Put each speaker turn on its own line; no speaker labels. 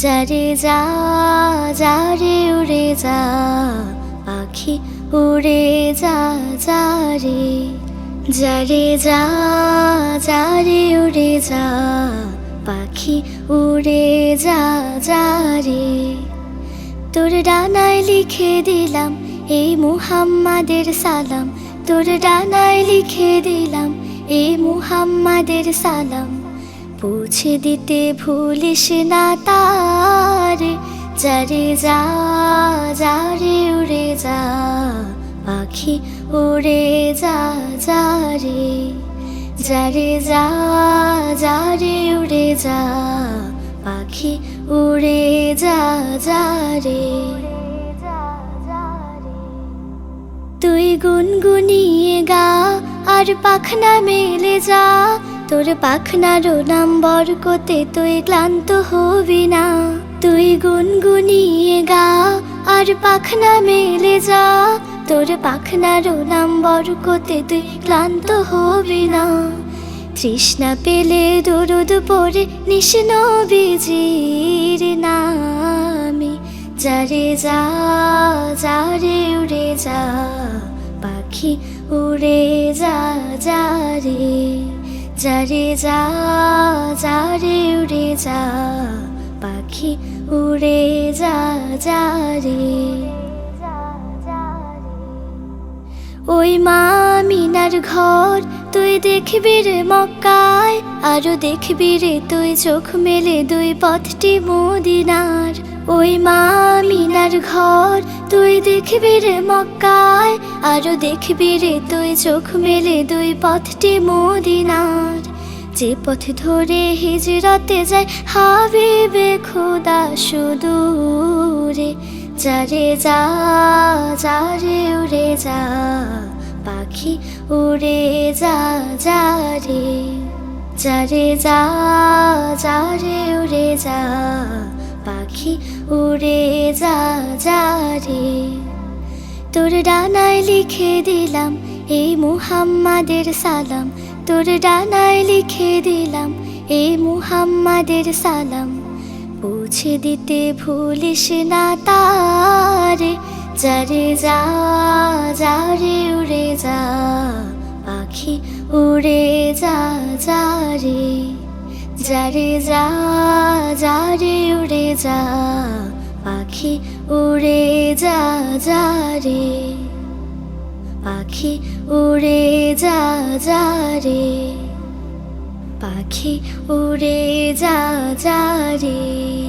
যারে যা, যারে উড়ে যা, পাখি উড়ে যা, যারে। যারে যা, যারে উড়ে যা, পাখি উড়ে যা, যারে। তোর ডানায় লিখে দিলাম এই মুহাম্মাদের সালাম। তোর ডানায় লিখে দিলাম এই মুহাম্মাদের সালাম। পৌঁছে দিতে ভুলিস না তারে। যারে যা, যারে উড়ে যা, পাখি উড়ে যা, যারে। যারে যা, যারে উড়ে যা, পাখি উড়ে যা, যারে। তুই গুনগুনিয়ে গা, আর পাখনা মেলে যা তোর পাখনারও নাম্বর কোতে তুই ক্লান্ত হবি না। তুই গুনগুনিয়ে গা, আর পাখনা মেলে যা। তোর পাখনারও নাম্বর কোতে তুই ক্লান্ত হবি না। তৃষ্ণা পেলে দরুদ পরে নিষ্ণ বিজির নামে। যারে যা, যারে উড়ে যা, পাখি উড়ে যা, যারে যারে যা, যারে উড়ে যা, পাখি উড়ে যা যারে ওই মা মিনার ঘর, তুই দেখবি রে মক্কায়, আরও দেখবি রে তুই চোখ মেলে দুই পথটি মদিনার। ওই মা মিনার ঘর, তুই দেখবি রে মক্কায়, আরও দেখবি রে তুই চোখ মেলে দুই পথটি মদিনার। যে পথ ধরে হিজরতে যায় হাবিবে খোদা সুদূরে, যারে যা, যারে উড়ে যা, পাখি উড়ে যা, যারে যারে যা, যারে উড়ে যা পাখি উড়ে যা যা রে। তোর ডানায় লিখে দিলাম এই মুহাম্মাদের সালাম। তোর ডানায় লিখে দিলাম এই মুহাম্মাদের সালাম। পৌঁছে দিতে ভুলিস না তারে, যারে যা যারে উড়ে যা, পাখি উড়ে যা যারে যারে যা, যারে উড়ে যা, পাখি উড়ে যা যারে পাখি উড়ে যা যারে পাখি উড়ে যা যারে